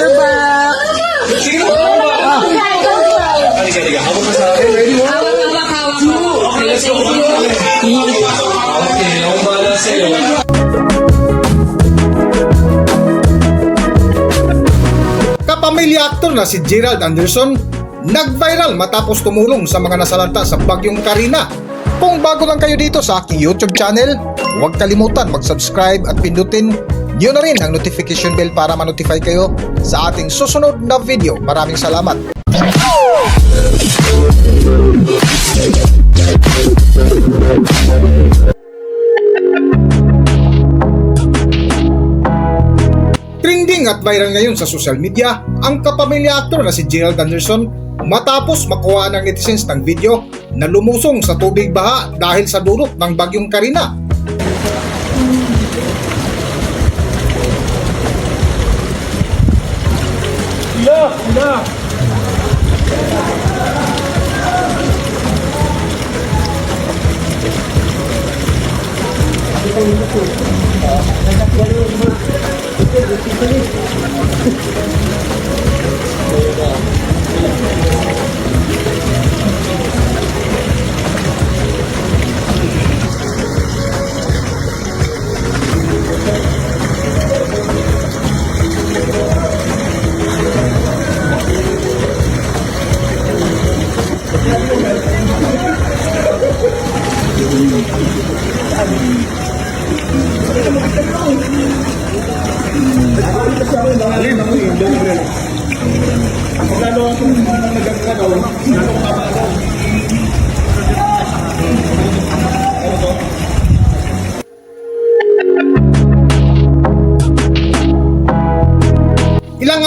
ride on your back. Sige na, hawak. Sa'yo. Kapamilya aktor na si Gerald Anderson nag-viral matapos tumulong sa mga nasalanta sa bagyong Karina. Kung bago lang kayo dito sa aking YouTube channel, huwag kalimutan mag-subscribe at pindutin nyo na rin ang notification bell para ma-notify kayo sa ating susunod na video. Maraming salamat! Trending at viral ngayon sa social media ang kapamilya actor na si Gerald Anderson matapos makuha ng netizens ng video na lumusong sa tubig baha dahil sa dulot ng bagyong Karina. Ila, ila. Ilang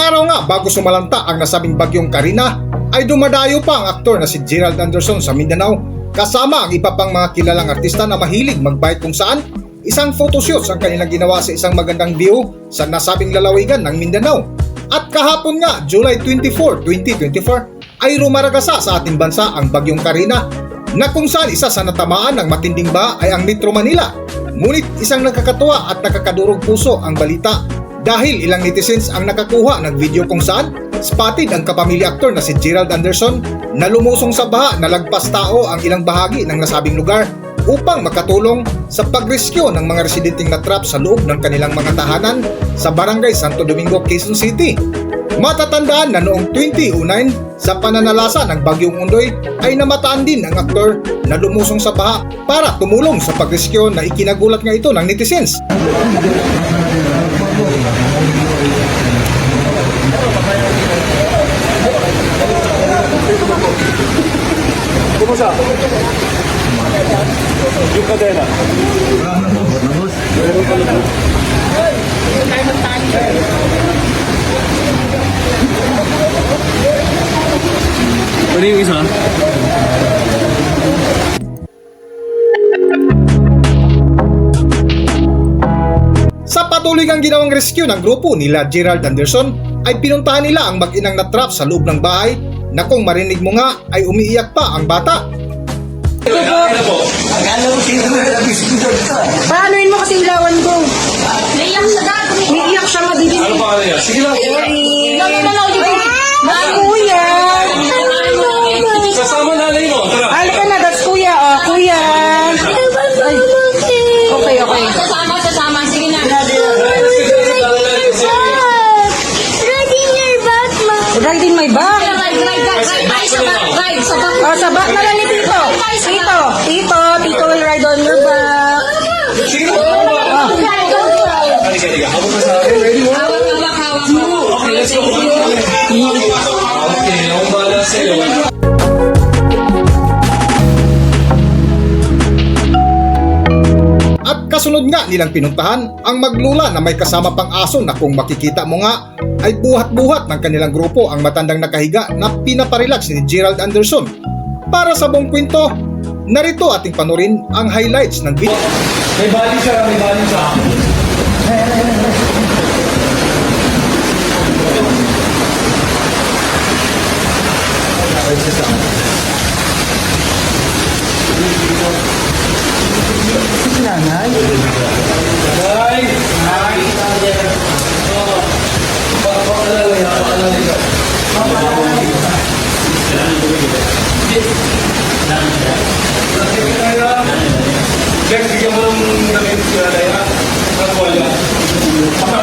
araw nga bago sumalanta ang nasabing bagyong Karina ay dumadayo pa ang aktor na si Gerald Anderson sa Mindanao kasama ang iba pang mga kilalang artista na mahilig magbike kung saan isang photoshoot ang kanilang ginawa sa isang magandang view sa nasabing lalawigan ng Mindanao. At kahapon nga, July 24, 2024, ay rumaragasa sa ating bansa ang bagyong Karina na kung saan isa sa natamaan ng matinding ba ay ang Metro Manila. Ngunit isang nakakatuwa at nakakadurog puso ang balita dahil ilang netizens ang nakakuha ng video kung saan spotted ang kapamilya aktor na si Gerald Anderson na lumusong sa baha na lagpas tao ang ilang bahagi ng nasabing lugar upang makatulong sa pagrescue ng mga residenteng natrap sa loob ng kanilang mga tahanan sa Barangay Santo Domingo, Quezon City. Matatandaan na noong 2009 sa pananalasa ng Bagyong Undoy ay namataan din ang aktor na lumusong sa baha para tumulong sa pagrescue na ikinagulat nga ito ng netizens. Kumusta? Yung kadena. Meron ka lang. Ano yung isa? Sa patuloy ang ginawang rescue ng grupo nila Gerald Anderson ay pinuntahan nila ang mag-inang natrap sa loob ng bahay na kung marinig mo nga ay umiiyak pa ang bata. Ano po? Paanoin mo kasi ilawan ko? Naiyak siya dad. Naiyak siya madidinig. Ano pa niya? Sige lang. Sige na, hawak. Halika, halika. Hawak ka sa akin. Ready, one? Hawak, hawak, hawak mo. Okay, let's go. Okay, akong bahala sa'yo. At kasunod nga nilang pinuntahan ang maglula na may kasama pang aso na kung makikita mo nga ay buhat-buhat ng kanilang grupo ang matandang nakahiga na pinaparelax ni Gerald Anderson. Para sa buong kwento, narito ating panorin ang highlights ng video. May bali siya, may bali siya. Nanay! Nanay!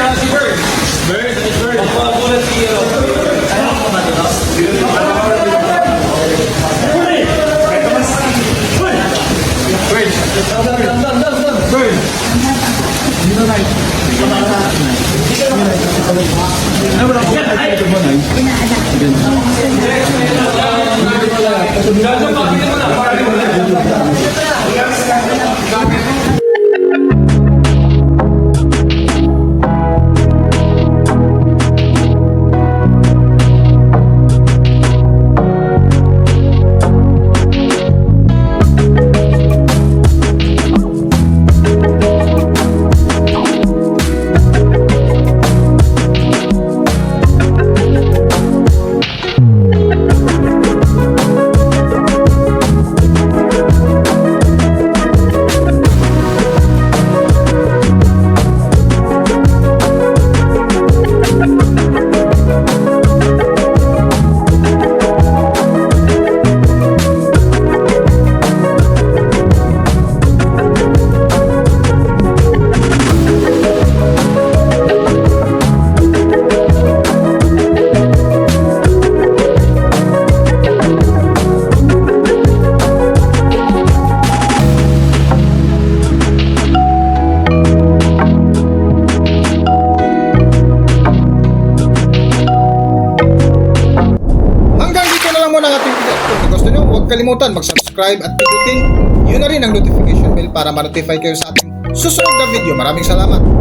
ah, si Bird. Bird, si Bird. Magpapagulat si, ano, ano ko ba dito? Bird. Bird. Bird. Bird. Dito na. Dito na. Dito na. Dito na. Dito na. Dito na. Ating video. Kung gusto nyo, huwag kalimutan mag-subscribe at pindutin yun na rin ang notification bell para ma-notify kayo sa ating susunod na video. Maraming salamat.